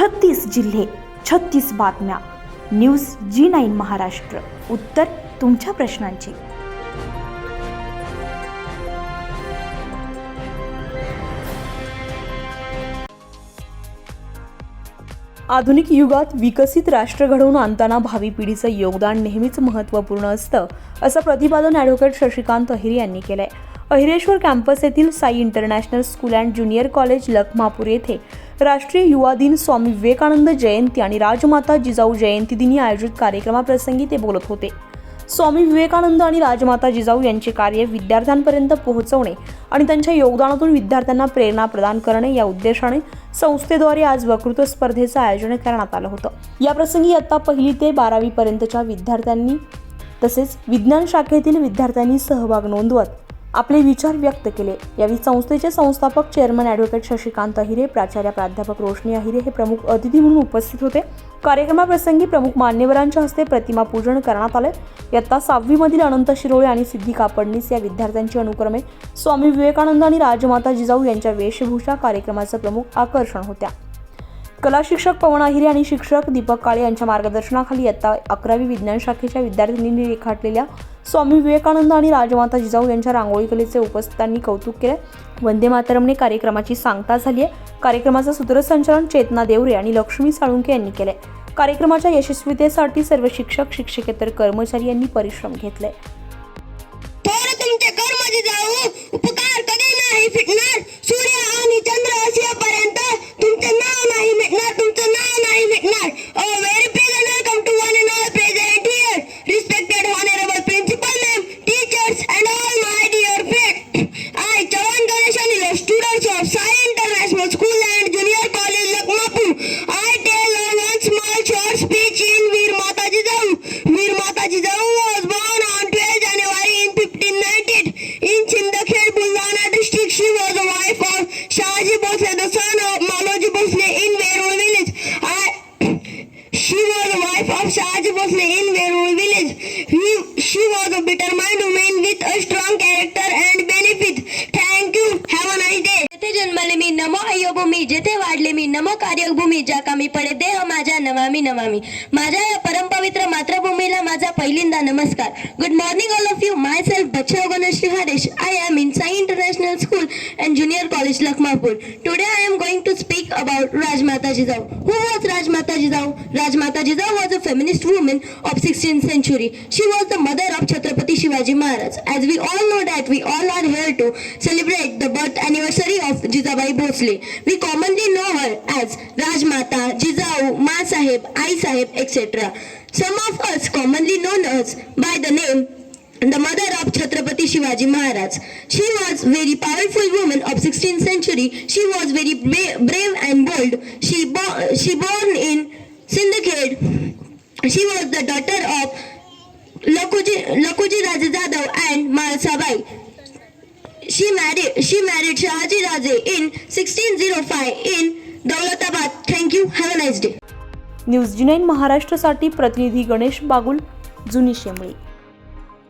छत्तीस जिल्हे छत्तीस बातम्या. News G nine Maharashtra. उत्तर तुमच्या प्रश्नांची. आधुनिक युगात विकसित राष्ट्र घडवून आणताना भावी पिढीचं योगदान नेहमीच महत्त्वपूर्ण असतं असं प्रतिपादन ॲडव्होकेट शशिकांत अहिर यांनी केलंय. अहिरेश्वर कॅम्पस येथील Sai international school and junior college Lakhamapur येथे राष्ट्रीय युवा दिन स्वामी विवेकानंद जयंती आणि राजमाता जिजाऊ जयंती दिनी आयोजित कार्यक्रमाप्रसंगी ते बोलत होते. स्वामी विवेकानंद आणि राजमाता जिजाऊ यांचे कार्य विद्यार्थ्यांपर्यंत पोहोचवणे आणि त्यांच्या योगदानातून विद्यार्थ्यांना प्रेरणा प्रदान करणे या उद्देशाने संस्थेद्वारे आज वक्तृत्व स्पर्धेचं आयोजन करण्यात आलं होतं. या प्रसंगी पहिली ते बारावीपर्यंतच्या विद्यार्थ्यांनी तसेच विज्ञान शाखेतील विद्यार्थ्यांनी सहभाग नोंदवत आपले विचार व्यक्त केले. यावेळी संस्थेचे संस्थापक चेअरमन ॲडव्होकेट शशिकांत अहिरे प्राचार्य प्राध्यापक रोशनी अहिरे हे प्रमुख अतिथी म्हणून उपस्थित होते. कार्यक्रमाप्रसंगी प्रमुख मान्यवरांच्या हस्ते प्रतिमा पूजन करण्यात आले. इयत्ता सहावीमधील अनंत शिरोळे आणि सिद्धी कापडणीस या विद्यार्थ्यांची अनुक्रमे स्वामी विवेकानंद आणि राजमाता जिजाऊ यांच्या वेशभूषा कार्यक्रमाचं प्रमुख आकर्षण होत्या. कला शिक्षक पवन आहिरे आणि शिक्षक दीपक काळे यांच्या मार्गदर्शनाखाली इयत्ता अकरावी विज्ञान शाखेच्या विद्यार्थिनींनी रेखाटलेल्या स्वामी विवेकानंद आणि राजमाता जिजाऊ यांच्या रांगोळी कलेचे उपस्थितांनी कौतुक केले. वंदे मातरमने कार्यक्रमाची सांगता झाली आहे कार्यक्रमाचं सूत्रसंचालन चेतना देवरे आणि लक्ष्मी साळुंके यांनी केले कार्यक्रमाच्या यशस्वीतेसाठी सर्व शिक्षक शिक्षकेतर कर्मचारी यांनी परिश्रम घेतले. Association is a students of Sai International School and Junior College Lakmapur. I tell a one small short speech in Veer Mata Jidau. Veer Mata Jidau was born on 12 January in 1598 in Chindakhed, Bulwana district. She was the wife of Shaji Bhosle, the son of Maloji Bhosle in Verul village. I, she was the wife of Shaji Bhosle in Verul village. He, she was a bitter mind woman with a strong te va a नमो कार्यभूमी ज्या कामी पडे देह माझ्या नमामी नमामी माझ्या या परमपवित्र मातृभूमीला माझा पहिल्यांदा नमस्कार good morning all of you my self बच्चा Ganesh Haresh I am in Sai international school and junior college Lakhmapur today I am going to speak about Rajmata Jijau who was Rajmata Jijau Rajmata Jijau was a feminist woman of 16th century she was the mother of chhatrapati shivaji maharaj as we all know that we all are here to celebrate the birth anniversary of jizabai bhosle we commonly know her as rajmata jizau ma sahib ai sahib etc some of us commonly known us by the name the mother of Chhatrapati Shivaji Maharaj. She was very powerful woman of 16th century. She was very bra- brave and bold. She bo- she born in Sindhkhed. She was the daughter of Lakuji Lakuji Raja and Malsabai. She married she married Shahaji Raje in 1605 in Daulatabad. Thank you have a nice day news G nine महाराष्ट्रासाठी प्रतिनिधी गणेश बागुल जुनी शेंबळी.